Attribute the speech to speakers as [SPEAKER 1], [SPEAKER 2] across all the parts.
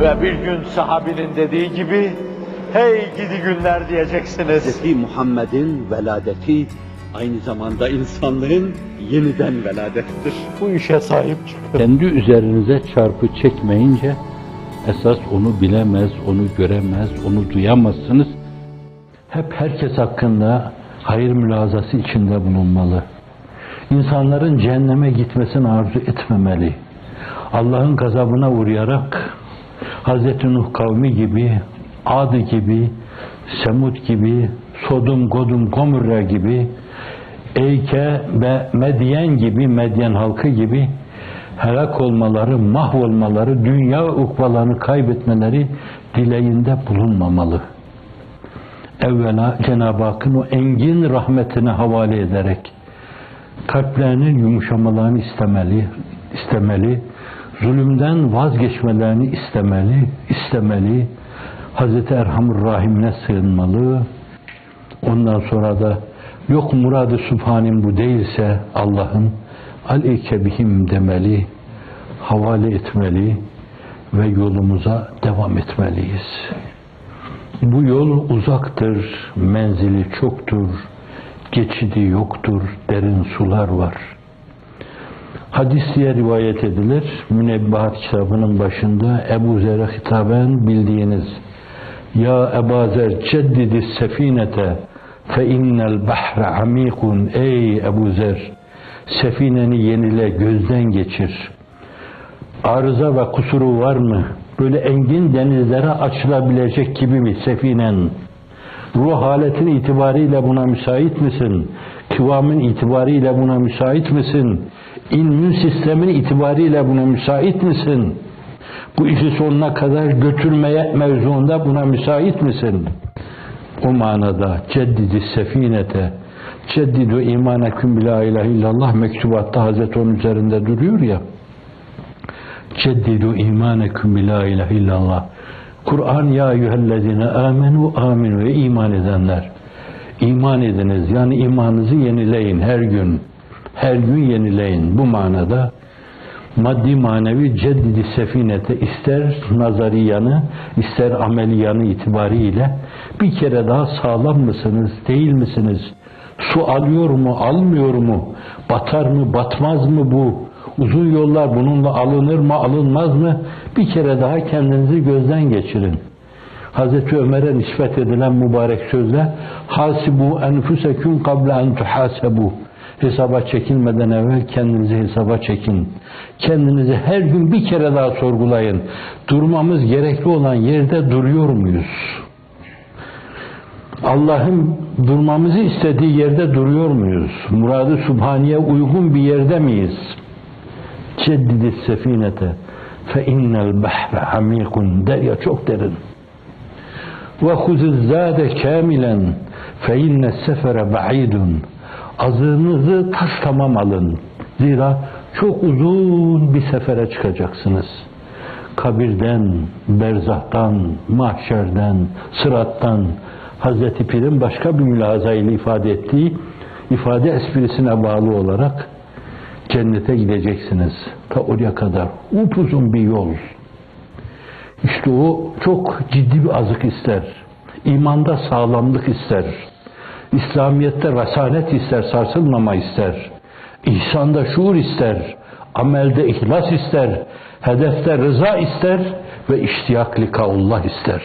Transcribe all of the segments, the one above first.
[SPEAKER 1] Ve bir gün sahabinin dediği gibi, hey gidi günler diyeceksiniz.
[SPEAKER 2] Hz. Muhammed'in veladeti aynı zamanda insanlığın yeniden veladettir.
[SPEAKER 1] Bu işe sahip çıkın.
[SPEAKER 3] Kendi üzerinize çarpı çekmeyince esas onu bilemez, onu göremez, onu duyamazsınız. Hep herkes hakkında hayır mülazası içinde bulunmalı. İnsanların cehenneme gitmesini arzu etmemeli. Allah'ın gazabına uğrayarak Hz. Nuh kavmi gibi, Ad gibi, Semud gibi, Sodum, Godum, Gomorra gibi, Eyke ve Medyen gibi, Medyen halkı gibi helak olmaları, mahvolmaları, dünya ukbalarını kaybetmeleri dileğinde bulunmamalı. Evvela Cenab-ı Hakk'ın o engin rahmetine havale ederek kalplerinin yumuşamalarını istemeli, istemeli, zulümden vazgeçmelerini istemeli, istemeli, Hazreti Erhamur Rahim'ine sığınmalı. Ondan sonra da yok muradı subhanim bu değilse Allah'ın aleyke bihim demeli, havale etmeli ve yolumuza devam etmeliyiz. Bu yol uzaktır, menzili çoktur, geçidi yoktur, derin sular var. Hadis diye rivayet edilir. Münebbahat kitabının başında Ebu Zer'e hitaben bildiğiniz Ya Ebu Zer ceddidi sefinete fe innel bahre amikun Ey Ebu Zer sefineni yenile gözden geçir. Arıza ve kusuru var mı? Böyle engin denizlere açılabilecek gibi mi sefinen? Ruh haletin itibariyle buna müsait misin? Kıvamın itibariyle buna müsait misin? İmmün sistemin itibariyle buna müsait misin? Bu işi sonuna kadar götürmeye mevzuunda buna müsait misin? O manada ceddidi sefinete, ceddidu imaneküm bila ilahe illallah mektubatta Hazreti onun üzerinde duruyor ya. Ceddidu imaneküm bila ilahe illallah. Kur'an ya eyyühellezine amenu aminu ve iman edenler. İman ediniz yani imanınızı yenileyin her gün. Her gün yenileyin. Bu manada maddi manevi ceddidi sefinete ister nazari yanı ister ameli yanı itibariyle bir kere daha sağlam mısınız değil misiniz? Su alıyor mu almıyor mu? Batar mı batmaz mı bu? Uzun yollar bununla alınır mı alınmaz mı? Bir kere daha kendinizi gözden geçirin. Hazreti Ömer'e nispet edilen mübarek sözle hasibu enfuseküm kable en tuhasebu hesaba çekilmeden evvel kendinizi hesaba çekin. Kendinizi her gün bir kere daha sorgulayın. Durmamız gerekli olan yerde duruyor muyuz? Allah'ın durmamızı istediği yerde duruyor muyuz? Muradı Subhaniye uygun bir yerde miyiz? Ceddidi sefinete fe innel bahre amikun derya çok derin. Ve huziz zade kamilen fe inne sefere ba'idun azığınızı taş tamam alın. Zira çok uzun bir sefere çıkacaksınız. Kabirden, berzahtan, mahşerden, sırattan, Hazreti Pir'in başka bir mülazayla ifade ettiği ifade esprisine bağlı olarak cennete gideceksiniz. Ta oraya kadar upuzun bir yol. İşte o çok ciddi bir azık ister. İmanda sağlamlık ister. İslamiyet'te rasalet ister, sarsılmama ister. İhsanda şuur ister. Amelde ihlas ister. Hedefte rıza ister ve iştiyak likaullah ister.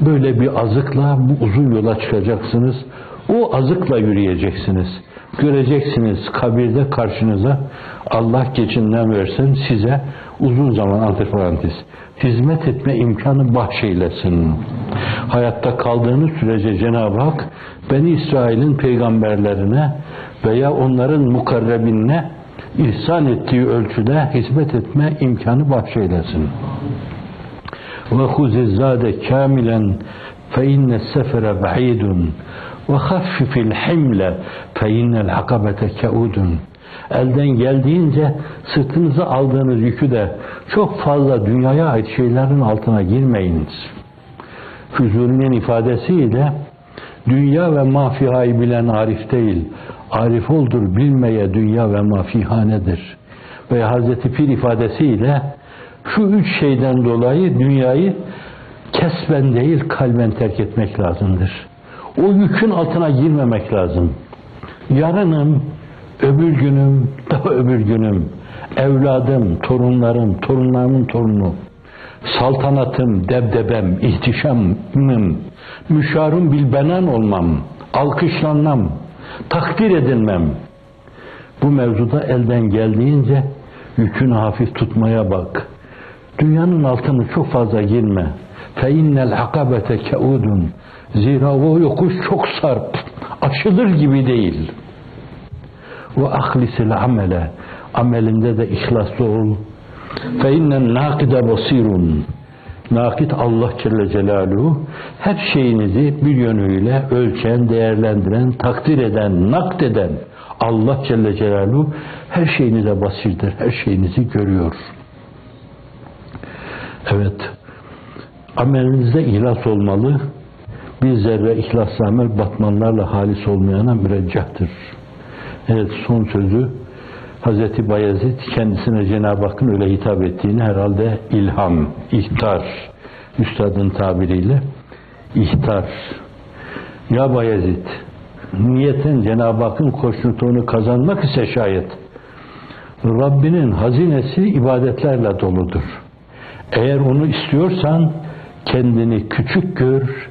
[SPEAKER 3] Böyle bir azıkla bu uzun yola çıkacaksınız. O azıkla yürüyeceksiniz. Göreceksiniz kabirde karşınıza Allah geçinden versin size uzun zaman antiparantez hizmet etme imkanı bahşeylesin. Hayatta kaldığınız sürece Cenab-ı Hak Beni İsrail'in peygamberlerine veya onların mukarrebinine ihsan ettiği ölçüde hizmet etme imkanı bahşeylesin. Ve huzizzade kamilen fe inne sefere ba'idun ve haffifil himle fe innel akabete keudun elden geldiğince sırtınıza aldığınız yükü de çok fazla dünyaya ait şeylerin altına girmeyiniz. Füzulinin ifadesiyle dünya ve mafihayı bilen arif değil, arif oldur bilmeye dünya ve mafihanedir. Ve Hazreti Pir ifadesiyle Şu üç şeyden dolayı dünyayı kesben değil kalben terk etmek lazımdır. O yükün altına girmemek lazım. Yarınım, öbür günüm, daha öbür günüm, evladım, torunlarım, torunlarımın torunu, saltanatım, debdebem, ihtişamım, müşarım bilbenan olmam, alkışlanmam, takdir edilmem. Bu mevzuda elden geldiğince yükünü hafif tutmaya bak. Dünyanın altını çok fazla girme. Fe innel akabete keudun. Zira o yokuş çok sarp. Aşılır gibi değil. Ve ahlisil amele. Amelinde de ihlaslı ol. Fe innen nakide basirun. Nakit Allah Celle Celaluhu her şeyinizi bir yönüyle ölçen, değerlendiren, takdir eden, nakdeden Allah Celle Celaluhu her şeyinize basirdir, her şeyinizi görüyor. Evet, amelinizde ihlas olmalı, bir zerre ihlaslı amel batmanlarla halis olmayana müreccahtır. Evet, son sözü Hazreti Bayezid kendisine Cenab-ı Hakk'ın öyle hitap ettiğini herhalde ilham, ihtar, üstadın tabiriyle ihtar. Ya Bayezid, niyetin Cenab-ı Hakk'ın hoşnutluğunu kazanmak ise şayet Rabbinin hazinesi ibadetlerle doludur. Eğer onu istiyorsan kendini küçük gör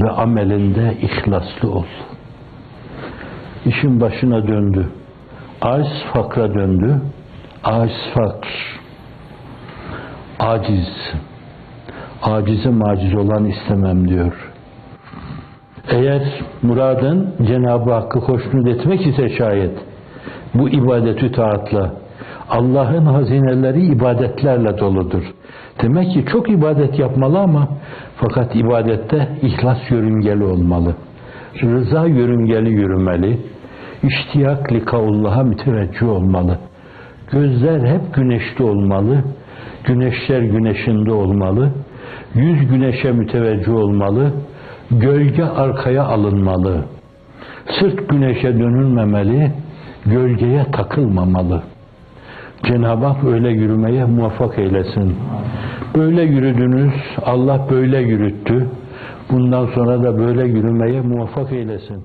[SPEAKER 3] ve amelinde ihlaslı ol. İşin başına döndü. Aciz fakra döndü. Aciz fakr. Aciz. Acize maciz olan istemem diyor. Eğer muradın Cenab-ı Hakk'ı hoşnut etmek ise şayet bu ibadetü taatla Allah'ın hazineleri ibadetlerle doludur. Demek ki çok ibadet yapmalı ama fakat ibadette ihlas yörüngeli olmalı. Rıza yörüngeli yürümeli. İştiyak likaullah'a müteveccih olmalı. Gözler hep güneşte olmalı. Güneşler güneşinde olmalı. Yüz güneşe müteveccih olmalı. Gölge arkaya alınmalı. Sırt güneşe dönülmemeli. Gölgeye takılmamalı. Cenab-ı Hak öyle yürümeye muvaffak eylesin. Böyle yürüdünüz, Allah böyle yürüttü. Bundan sonra da böyle yürümeye muvaffak eylesin.